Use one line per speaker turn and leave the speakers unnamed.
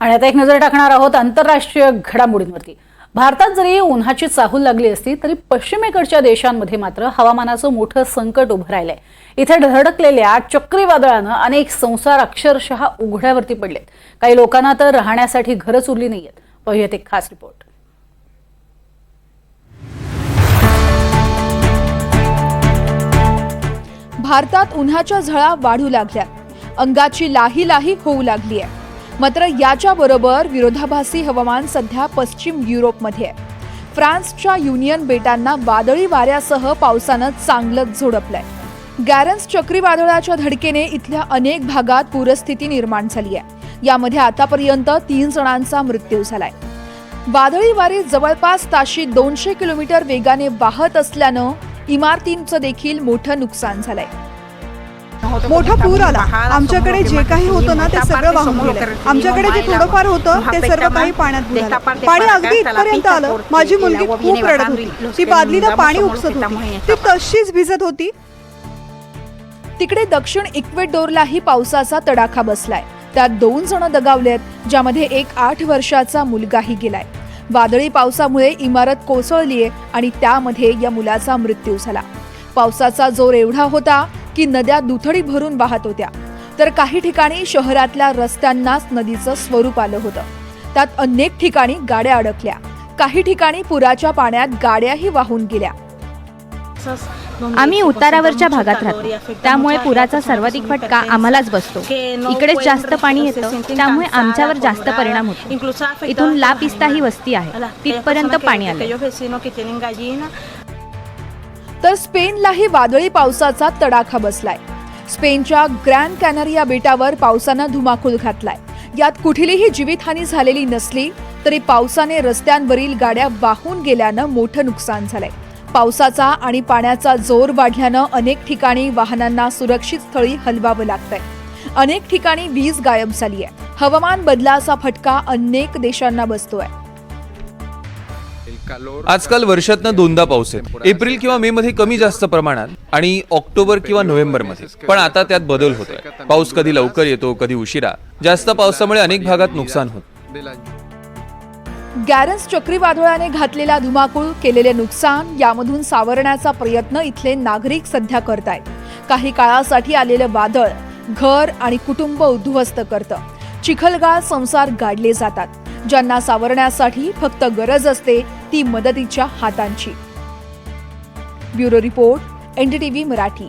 आणि आता एक नजर टाकणार आहोत आंतरराष्ट्रीय घडामोडींवरती. भारतात जरी उन्हाची चाहूल लागली असली तरी पश्चिमेकडच्या देशांमध्ये मात्र हवामानाचं मोठं संकट उभं राहिलंय. इथे धडकलेल्या चक्रीवादळानं अनेक संसार अक्षरशः उघड्यावरती पडलेत. काही लोकांना तर राहण्यासाठी घरच उरली नाहीयेत. पाहूयात एक खास रिपोर्ट.
भारतात उन्हाच्या झळा वाढू लागल्या अंगाची लाही लाही होऊ लागली आहे मात्र याच्याबरोबर विरोधाभासी हवामान सध्या पश्चिम युरोपमध्ये आहे. फ्रान्सच्या युनियन बेटांना वादळी वाऱ्यासह पावसानं चांगलंच झोडपलंय. गॅरन्स चक्रीवादळाच्या धडकेने इथल्या अनेक भागात पूरस्थिती निर्माण झाली आहे. यामध्ये आतापर्यंत तीन जणांचा मृत्यू झालाय. वादळी वारे जवळपास ताशी दोनशे किलोमीटर वेगाने वाहत असल्यानं इमारतींचं देखील मोठं नुकसान झालंय.
मोठा पूर आला. आमच्याकडे जे काही होतं ना ते सगळं वाहून गेलं. आमच्याकडे जे थोडंफार होतं ते सर्व काही पाण्यात बुडालं. पाणी अगदी इथपर्यंत आलं. माझी मुलगी खूप रडत होती. ती बादलीनं पाणी उपसत होती ती तशीच भिजत होती.
तिकडे दक्षिण इक्वेडोरलाही पावसाचा तडाखा बसलाय. त्यात दोन जण दगावलेत ज्यामध्ये एक आठ वर्षाचा मुलगाही गेलाय. वादळी पावसामुळे इमारत कोसळलीये आणि त्यामध्ये या मुलाचा मृत्यू झाला. पावसाचा जोर एवढा होता की नद्या दुथडी भरून वाहत होत्या. तर काही ठिकाणी शहरातल्या रस्त्यांनाच नदीचं स्वरूप आलं होतं. त्यात अनेक ठिकाणी गाड्या अडकल्या. काही ठिकाणी पुराच्या पाण्यात गाड्याही वाहून गेल्या.
आम्ही उतारावरच्या भागात राहतो. त्यामुळे पुराचा सर्वाधिक फटका आम्हालाच बसतो. इकडे जास्त पाणी येतं. त्यामुळे आमच्यावर जास्त परिणाम होतो. इथून ला पिस्ता ही वस्ती आहे. तिथपर्यंत पाणी आलं
तर स्पेनलाही वादळी पावसाचा तडाखा बसलाय. स्पेनच्या ग्रँड कॅनरिया बेटावर पावसानं धुमाकूळ घातलाय. यात कुठलीही जीवितहानी झालेली नसली तरी पावसाने रस्त्यांवरील गाड्या वाहून गेल्यानं मोठं नुकसान झालंय. पावसाचा आणि पाण्याचा जोर वाढल्यानं अनेक ठिकाणी वाहनांना सुरक्षित स्थळी हलवावं लागतंय. अनेक ठिकाणी वीज गायब झाली आहे हवामान बदलाचा फटका अनेक देशांना बसतोय.
आजकाल वर्षातनं दोनदा पाऊस येतो एप्रिल किंवा मे मध्ये कमी जास्त प्रमाणात आणि ऑक्टोबर किंवा नोव्हेंबरमध्ये. पण आता त्यात बदल होतोय. पाऊस कधी लवकर येतो कधी उशिरा. जास्त पावसामुळे अनेक भागात नुकसान होत.
गॅरन्स चक्रीवादळाने घातलेला धुमाकूळ केलेले नुकसान यामधून सावरण्याचा प्रयत्न इथले नागरिक सध्या करतायत. काही काळासाठी आलेलं वादळ घर आणि कुटुंब उद्ध्वस्त करतं. चिखलगाळ संसार गाडले जातात. ज्यांना सावरण्यासाठी फक्त गरज असते ती मदतीच्या हातांची. Bureau report NDTV Marathi.